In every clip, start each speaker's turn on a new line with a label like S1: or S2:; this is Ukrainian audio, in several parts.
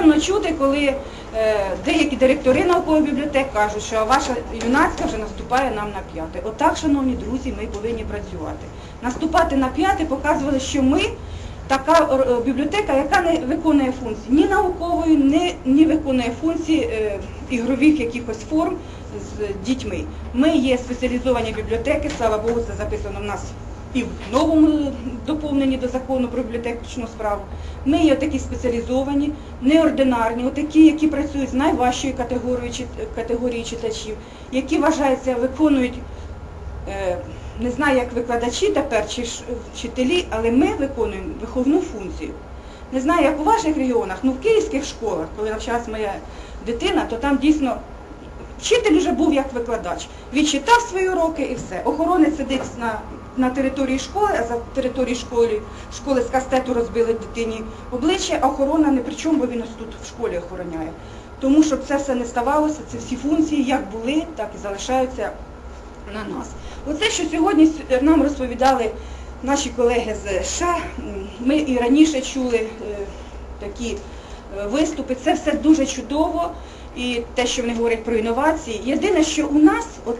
S1: Приємно чути, коли е, деякі директори наукових бібліотек кажуть, що ваша юнацька вже наступає нам на п'яте. Отак, шановні друзі, ми повинні працювати. Наступати на п'яте показували, що ми така е, бібліотека, яка не виконує функції ні наукової, ні, ні виконує функції е, ігрових якихось форм з дітьми. Ми є спеціалізовані бібліотеки, слава Богу, це записано в нас і в новому доповненні до закону про бібліотечну справу. Ми є такі спеціалізовані, неординарні, отакі, які працюють з найважчою категорією, категорією читачів, які вважаються, виконують е, не знаю, як викладачі тепер чи вчителі, але ми виконуємо виховну функцію. Не знаю, як у ваших регіонах, ну в київських школах, коли навчалась моя дитина, то там дійсно вчитель вже був як викладач. Відчитав свої уроки і все. Охоронець сидить на, на території школи, а за територією школи, школи з кастету розбили дитині обличчя, охорона не при чому, бо він ось тут в школі охороняє. Тому щоб це все не ставалося, це всі функції як були, так і залишаються на нас. Оце, що сьогодні нам розповідали наші колеги з США, ми і раніше чули е, такі е, виступи, це все дуже чудово, і те, що вони говорять про інновації. Єдине, що у нас, от,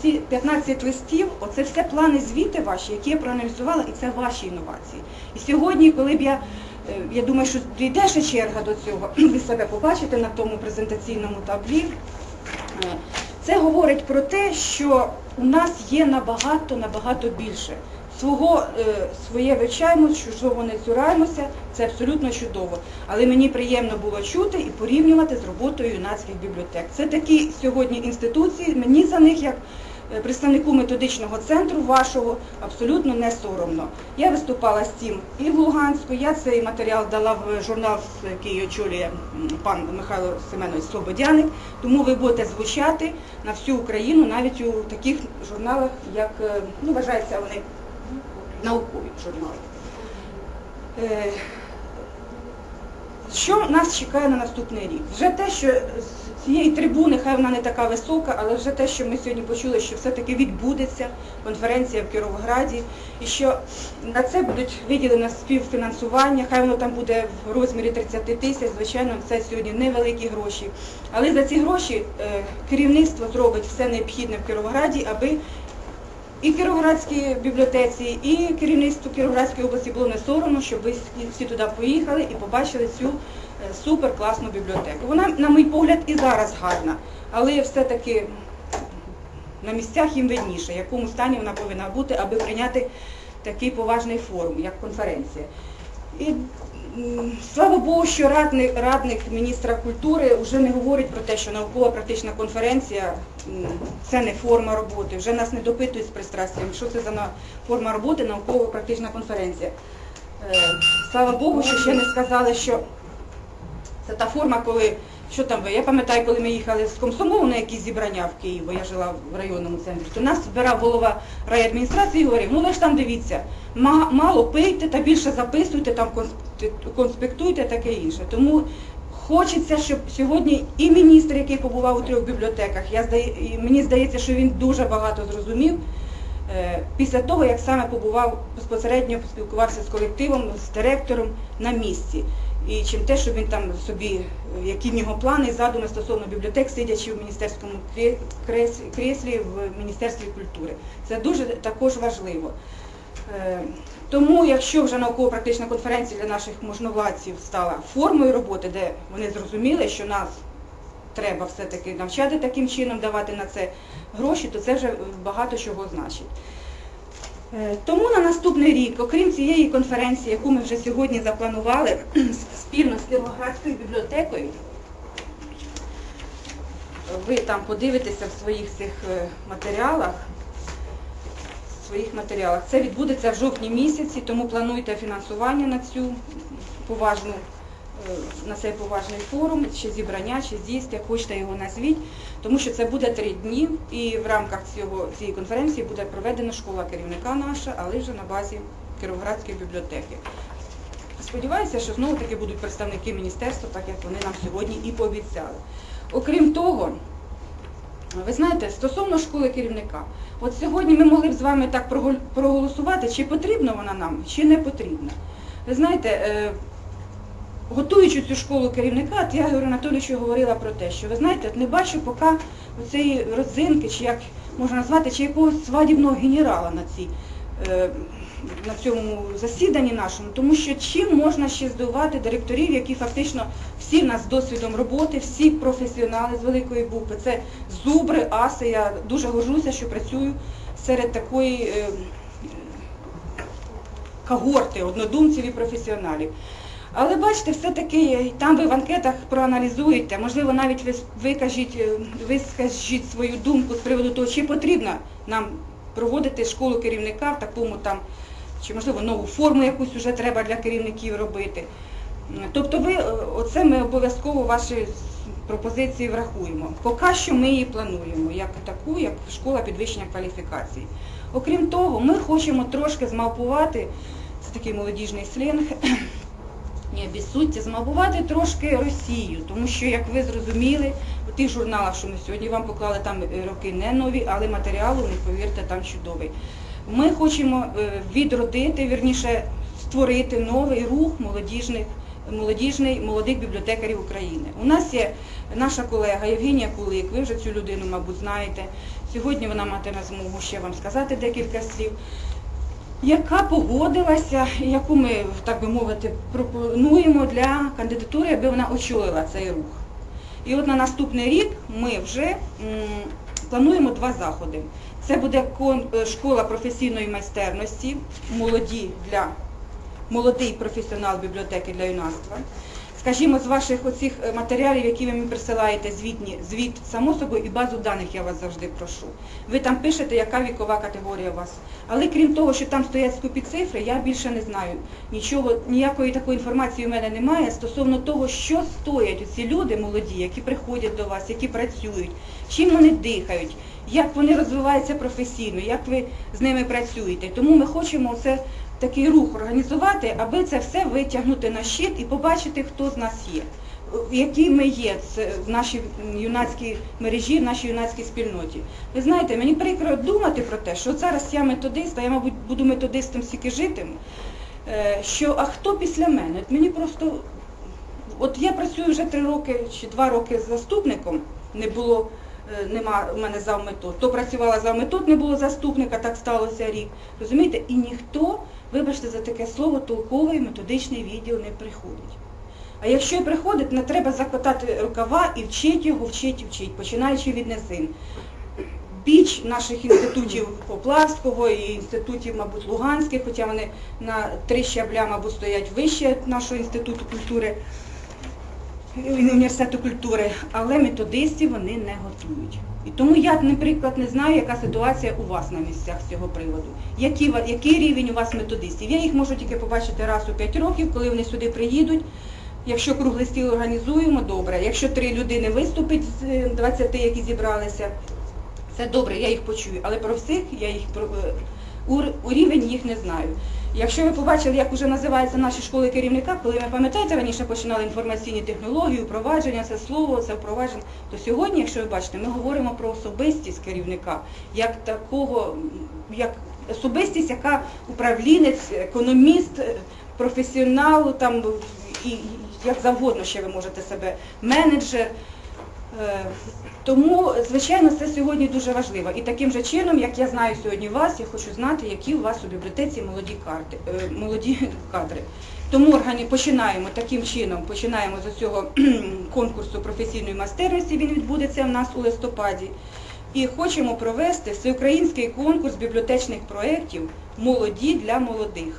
S1: оці 15 листів, оце все плани звіти ваші, які я проаналізувала, і це ваші інновації. І сьогодні, коли б я, е, я думаю, що дійде ще черга до цього, ви себе побачите на тому презентаційному таблі. Е, Це говорить про те, що у нас є набагато, набагато більше. Свого, е, своє вивчаємо, чужого не цураємося, це абсолютно чудово. Але мені приємно було чути і порівнювати з роботою юнацьких бібліотек. Це такі сьогодні інституції, мені за них як представнику методичного центру вашого абсолютно не соромно. Я виступала з цим і в Луганську, я цей матеріал дала в журнал, який очолює пан Михайло Семенович Слободяник, тому ви будете звучати на всю Україну, навіть у таких журналах, як е, ну, вважаються вони наукові журнали. Що нас чекає на наступний рік? Вже те, що з цієї трибуни, хай вона не така висока, але вже те, що ми сьогодні почули, що все-таки відбудеться конференція в Кіровограді, і що на це будуть виділено співфінансування, хай воно там буде в розмірі 30 тисяч, звичайно, це сьогодні невеликі гроші. Але за ці гроші е, керівництво зробить все необхідне в Кіровограді, аби і Кіровоградській бібліотеці, і керівництву Кіровоградської області було не соромно, щоб ви всі- туди поїхали і побачили цю е, супер класну бібліотеку. Вона, на мій погляд, і зараз гарна, але все-таки на місцях їм видніше, в якому стані вона повинна бути, аби прийняти такий поважний форум, як конференція. І слава Богу, що радник, радник міністра культури вже не говорить про те, що наукова практична конференція це не форма роботи. Вже нас не допитують з пристрастям, що це за форма роботи, наукова практична конференція. Е, Слава Богу, що ще не сказали, що це та форма, коли що там ви? Я пам'ятаю, коли ми їхали з комсомолу на якісь зібрання в Київ, бо я жила в районному центрі, то нас збирав голова райадміністрації і говорив, ну ви ж там дивіться, мало пийте та більше записуйте, там конспектуйте, таке інше. Тому хочеться, щоб сьогодні і міністр, який побував у трьох бібліотеках, я і мені здається, що він дуже багато зрозумів. Е, Після того, як саме побував безпосередньо, поспілкувався з колективом, з директором на місці. І чим те, що він там собі, е, які в нього плани задуми стосовно бібліотек, сидячи в міністерському креслі в Міністерстві культури. Це дуже також важливо. Е, Тому, якщо вже науково-практична конференція для наших можновладців стала формою роботи, де вони зрозуміли, що нас треба все-таки навчати таким чином, давати на це гроші, то це вже багато чого значить. Е, Тому на наступний рік, окрім цієї конференції, яку ми вже сьогодні запланували спільно з Кіровоградською бібліотекою, ви там подивитеся в своїх цих е, матеріалах, своїх матеріалах. Це відбудеться в жовтні місяці, тому плануйте фінансування на цю поважну, на цей поважний форум, чи зібрання, чи з'їзд, як хочете його назвіть, тому що це буде три дні, і в рамках цього, цієї конференції буде проведена школа керівника наша, але вже на базі Кіровоградської бібліотеки. Сподіваюся, що знову таки будуть представники міністерства, так як вони нам сьогодні і пообіцяли. Окрім того, ви знаєте, стосовно школи керівника, от сьогодні ми могли б з вами так прогол- проголосувати, чи потрібна вона нам, чи не потрібна. Ви знаєте, е, готуючи цю школу керівника, от я Ігорю Анатолійовичу говорила про те, що ви знаєте, от не бачу поки оцеї родзинки, чи як можна назвати, чи якогось свадібного генерала на цій. е, На цьому засіданні нашому, тому що чим можна ще здивувати директорів, які фактично всі в нас з досвідом роботи, всі професіонали з великої букви. Це зубри, аси. Я дуже горжуся, що працюю серед такої е, когорти однодумців і професіоналів. Але бачите, все-таки там ви в анкетах проаналізуєте, можливо, навіть ви викажіть, е, вискажіть свою думку з приводу того, чи потрібно нам проводити школу керівника в такому там, чи можливо нову форму якусь вже треба для керівників робити. Тобто ви, е, оце ми обов'язково ваші пропозиції врахуємо. Поки що ми її плануємо як таку, як школа підвищення кваліфікації. Окрім того, ми хочемо трошки змавпувати, це такий молодіжний сленг, ні, суті, змабувати трошки Росію, тому що, як ви зрозуміли, у тих журналах, що ми сьогодні вам поклали, там е, роки не нові, але матеріал, них, повірте, там чудовий. Ми хочемо е, відродити, вірніше, створити новий рух молодіжних, молодіжний молодих бібліотекарів України. У нас є наша колега Євгенія Кулик, ви вже цю людину, мабуть, знаєте. Сьогодні вона матиме змогу ще вам сказати декілька слів яка погодилася, яку ми, так би мовити, пропонуємо для кандидатури, аби вона очолила цей рух. І от на наступний рік ми вже плануємо два заходи. Це буде е, школа професійної майстерності, молоді для молодий професіонал бібліотеки для юнацтва. Скажімо, з ваших оцих е, матеріалів, які ви мені присилаєте, звітні, звіт, само собою, і базу даних я вас завжди прошу. Ви там пишете, яка вікова категорія у вас. Але крім того, що там стоять скупі цифри, я більше не знаю. Нічого, ніякої такої інформації у мене немає стосовно того, що стоять ці люди молоді, які приходять до вас, які працюють, чим вони дихають, як вони розвиваються професійно, як ви з ними працюєте. Тому ми хочемо це такий рух організувати, аби це все витягнути на щит і побачити, хто з нас є, які ми є в нашій юнацькій мережі, в нашій юнацькій спільноті. Ви знаєте, мені прикро думати про те, що зараз я методист, а я, мабуть, буду методистом стільки житим, е, що а хто після мене? От мені просто, от я працюю вже три роки чи два роки з заступником, не було нема в мене завметод. То працювала завметод, не було заступника, так сталося рік. Розумієте? І ніхто, вибачте за таке слово, толковий методичний відділ не приходить. А якщо і приходить, не треба закотати рукава і вчить його, вчить вчить, починаючи від низин. Біч наших інститутів Поплавського і інститутів, мабуть, Луганських, хоча вони на три щабля, мабуть, стоять вище нашого інституту культури університету культури, але методистів вони не готують. І тому я, наприклад, не знаю, яка ситуація у вас на місцях з цього приводу. Який, який рівень у вас методистів? Я їх можу тільки побачити раз у 5 років, коли вони сюди приїдуть. Якщо круглий стіл організуємо, добре. Якщо три людини виступить з е, 20, які зібралися, це добре, я їх почую. Але про всіх я їх про е, у рівень їх не знаю. Якщо ви побачили, як вже називаються наші школи керівника, коли ви пам'ятаєте, раніше починали інформаційні технології, впровадження, це слово, це впровадження, то сьогодні, якщо ви бачите, ми говоримо про особистість керівника, як такого, як особистість, яка управлінець, економіст, е, професіонал, там і як завгодно ще ви можете себе, менеджер. Е, Тому, звичайно, це сьогодні дуже важливо. І таким же чином, як я знаю сьогодні вас, я хочу знати, які у вас у бібліотеці молоді карти, е, молоді кадри. Тому органі починаємо таким чином, починаємо з цього конкурсу професійної майстерності, він відбудеться в нас у листопаді. І хочемо провести всеукраїнський конкурс бібліотечних проєктів Молоді для молодих.